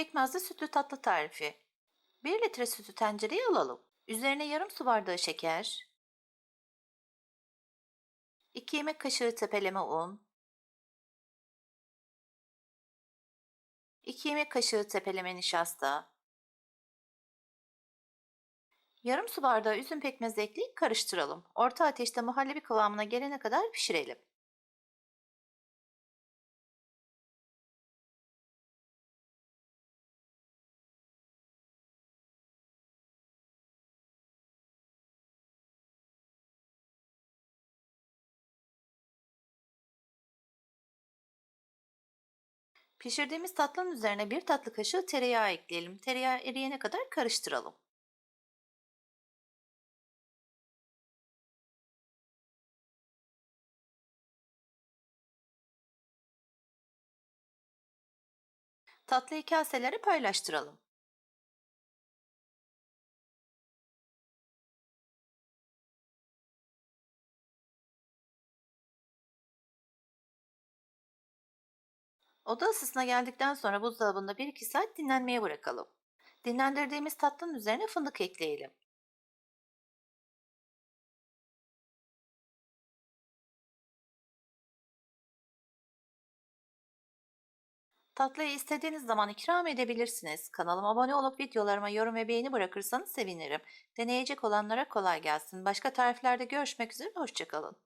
Pekmezli sütlü tatlı tarifi. 1 litre sütü tencereye alalım. Üzerine yarım su bardağı şeker, 2 yemek kaşığı tepeleme un, 2 yemek kaşığı tepeleme nişasta, yarım su bardağı üzüm pekmezi ekleyip karıştıralım. Orta ateşte muhallebi kıvamına gelene kadar pişirelim. Pişirdiğimiz tatlının üzerine bir tatlı kaşığı tereyağı ekleyelim. Tereyağı eriyene kadar karıştıralım. Tatlıyı kaselere paylaştıralım. Oda ısısına geldikten sonra buzdolabında 1-2 saat dinlenmeye bırakalım. Dinlendirdiğimiz tatlının üzerine fındık ekleyelim. Tatlıyı istediğiniz zaman ikram edebilirsiniz. Kanalıma abone olup videolarıma yorum ve beğeni bırakırsanız sevinirim. Deneyecek olanlara kolay gelsin. Başka tariflerde görüşmek üzere, hoşçakalın.